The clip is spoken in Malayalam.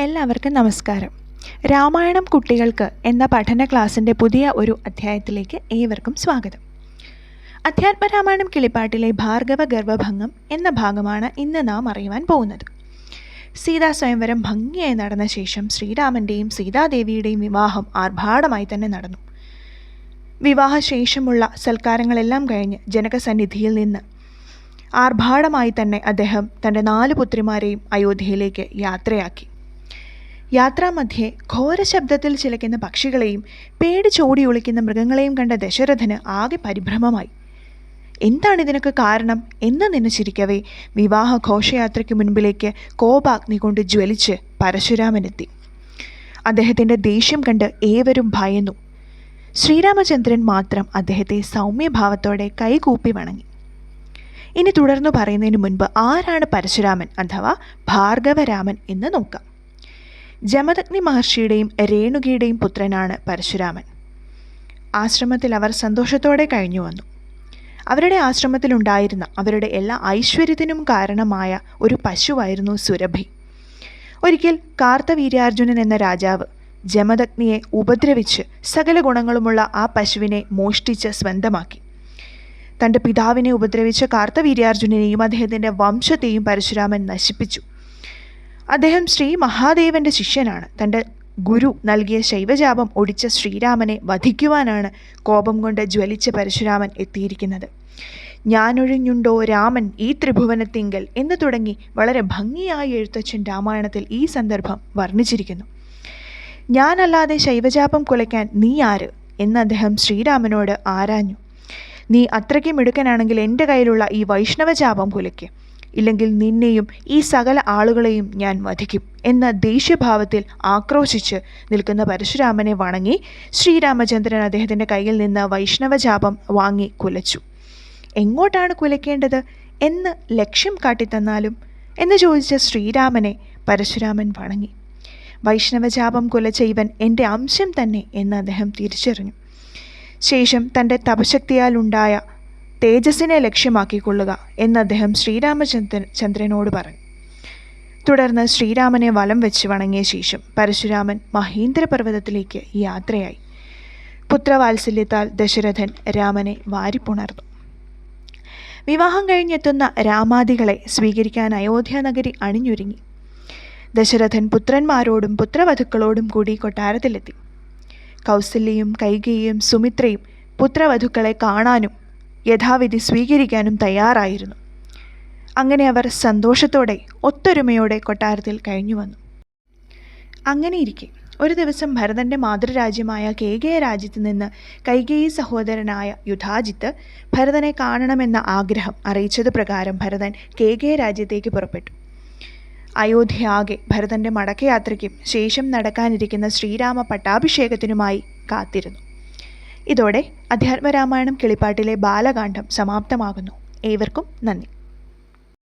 എല്ലാവർക്കും നമസ്കാരം. രാമായണം കുട്ടികൾക്ക് എന്ന പഠന ക്ലാസ്സിന്റെ പുതിയ ഒരു അധ്യായത്തിലേക്ക് ഏവർക്കും സ്വാഗതം. അധ്യാത്മരാമായണം കിളിപ്പാട്ടിലെ ഭാർഗവ ഗർഭഭംഗം എന്ന ഭാഗമാണ് ഇന്ന് നാം അറിയുവാൻ പോകുന്നത്. സീതാ സ്വയംവരം ഭംഗിയായി നടന്ന ശേഷം ശ്രീരാമന്റെയും സീതാദേവിയുടെയും വിവാഹം ആർഭാടമായി തന്നെ നടന്നു. വിവാഹശേഷമുള്ള സൽക്കാരങ്ങളെല്ലാം കഴിഞ്ഞ് ജനകസന്നിധിയിൽ നിന്ന് ആർഭാടമായി തന്നെ അദ്ദേഹം തന്റെ നാല് പുത്രിമാരെയും അയോധ്യയിലേക്ക് യാത്രയാക്കി. യാത്രാമധ്യേ ഘോരശബ്ദത്തിൽ ചിലയ്ക്കുന്ന പക്ഷികളെയും പേടിച്ചോടി ഒളിക്കുന്ന മൃഗങ്ങളെയും കണ്ട ദശരഥന് ആകെ പരിഭ്രമമായി. എന്താണ് ഇതിനൊക്കെ കാരണം എന്ന് നിനച്ചിരിക്കവേ? വിവാഹ ഘോഷയാത്രയ്ക്ക് മുൻപിലേക്ക് കോപാഗ്നി കൊണ്ട് ജ്വലിച്ച് പരശുരാമനെത്തി. അദ്ദേഹത്തിന്റെ ദേഷ്യം കണ്ട് ഏവരും ഭയന്നു. ശ്രീരാമചന്ദ്രൻ മാത്രം അദ്ദേഹത്തെ സൗമ്യഭാവത്തോടെ കൈകൂപ്പി വണങ്ങി. ഇനി തുടർന്നു പറയുന്നതിന് മുൻപ് ആരാണ് പരശുരാമൻ അഥവാ ഭാർഗവരാമൻ എന്ന് നോക്കാം. ജമദഗ്നി മഹർഷിയുടെയും രേണുകയുടെയും പുത്രനാണ് പരശുരാമൻ. ആശ്രമത്തിൽ അവർ സന്തോഷത്തോടെ കഴിഞ്ഞു വന്നു. അവരുടെ ആശ്രമത്തിലുണ്ടായിരുന്ന അവരുടെ എല്ലാ ഐശ്വര്യത്തിനും കാരണമായ ഒരു പശുവായിരുന്നു സുരഭി. ഒരിക്കൽ കാർത്തവീര്യാർജുനൻ എന്ന രാജാവ് ജമദഗ്നിയെ ഉപദ്രവിച്ച് സകല ഗുണങ്ങളുമുള്ള ആ പശുവിനെ മോഷ്ടിച്ച് സ്വന്തമാക്കി. തന്റെ പിതാവിനെ ഉപദ്രവിച്ച കാർത്തവീര്യാർജുനനെയും അദ്ദേഹത്തിന്റെ വംശത്തെയും പരശുരാമൻ നശിപ്പിച്ചു. അദ്ദേഹം ശ്രീ മഹാദേവന്റെ ശിഷ്യനാണ്. തന്റെ ഗുരു നൽകിയ ശൈവജാപം ഒടിച്ച ശ്രീരാമനെ വധിക്കുവാനാണ് കോപം കൊണ്ട് ജ്വലിച്ച പരശുരാമൻ എത്തിയിരിക്കുന്നത്. ഞാനൊഴിഞ്ഞുണ്ടോ രാമൻ ഈ ത്രിഭുവനത്തിങ്കൽ എന്ന് തുടങ്ങി വളരെ ഭംഗിയായി എഴുത്തച്ഛൻ രാമായണത്തിൽ ഈ സന്ദർഭം വർണിച്ചിരിക്കുന്നു. ഞാനല്ലാതെ ശൈവജാപം കുലയ്ക്കാൻ നീ ആര്? എന്ന് അദ്ദേഹം ശ്രീരാമനോട് ആരാഞ്ഞു. നീ അത്രയ്ക്കും മിടുക്കനാണെങ്കിൽ എന്റെ കയ്യിലുള്ള ഈ വൈഷ്ണവജാപം കുലയ്ക്ക്. ഇല്ലെങ്കിൽ നിന്നെയും ഈ സകല ആളുകളെയും ഞാൻ വധിക്കും എന്ന ദേഷ്യഭാവത്തിൽ ആക്രോശിച്ച് നിൽക്കുന്ന പരശുരാമനെ വണങ്ങി ശ്രീരാമചന്ദ്രൻ അദ്ദേഹത്തിന്റെ കയ്യിൽ നിന്ന് വൈഷ്ണവജാപം വാങ്ങി കുലച്ചു. എങ്ങോട്ടാണ് കുലയ്ക്കേണ്ടത് എന്ന് ലക്ഷ്യം കാട്ടിത്തന്നാലും എന്ന് ചോദിച്ച ശ്രീരാമനെ പരശുരാമൻ വണങ്ങി. വൈഷ്ണവജാപം കുലച്ച ഇവൻ എന്റെ അംശം തന്നെ എന്ന് അദ്ദേഹം തിരിച്ചറിഞ്ഞു. ശേഷം തന്റെ തപശക്തിയാലുണ്ടായ തേജസ്സിനെ ലക്ഷ്യമാക്കിക്കൊള്ളുക എന്ന് അദ്ദേഹം ശ്രീരാമചന്ദ്രൻ ചന്ദ്രനോട് പറഞ്ഞു. തുടർന്ന് ശ്രീരാമനെ വലം വെച്ച് വണങ്ങിയ ശേഷം പരശുരാമൻ മഹേന്ദ്രപർവതത്തിലേക്ക് യാത്രയായി. പുത്രവാത്സല്യത്താൽ ദശരഥൻ രാമനെ വാരിപ്പുണർന്നു. വിവാഹം കഴിഞ്ഞെത്തുന്ന രാമാദികളെ സ്വീകരിക്കാൻ അയോധ്യ നഗരി അണിഞ്ഞൊരുങ്ങി. ദശരഥൻ പുത്രന്മാരോടും പുത്രവധുക്കളോടും കൂടി കൊട്ടാരത്തിലെത്തി. കൗസല്യയും കൈകയും സുമിത്രയും പുത്രവധുക്കളെ കാണാനും യഥാവിധി സ്വീകരിക്കാനും തയ്യാറായിരുന്നു. അങ്ങനെ അവർ സന്തോഷത്തോടെ ഒത്തൊരുമയോടെ കൊട്ടാരത്തിൽ കഴിഞ്ഞു വന്നു. അങ്ങനെയിരിക്കെ ഒരു ദിവസം ഭരതന്റെ മാതൃരാജ്യമായ കേകയ രാജ്യത്ത് നിന്ന് കൈകേയി സഹോദരനായ യുധാജിത്ത് ഭരതനെ കാണണമെന്ന ആഗ്രഹം അറിയിച്ചത് പ്രകാരം ഭരതൻ കേകയ രാജ്യത്തേക്ക് പുറപ്പെട്ടു. അയോധ്യ ആകെ ഭരതന്റെ മടക്കയാത്രയ്ക്കും ശേഷം നടക്കാനിരിക്കുന്ന ശ്രീരാമ പട്ടാഭിഷേകത്തിനുമായി കാത്തിരുന്നു. ഇതോടെ അധ്യാത്മരാമായണം കിളിപ്പാട്ടിലെ ബാലകാന്ഡം സമാപ്തമാകുന്നു. ഏവർക്കും നന്ദി.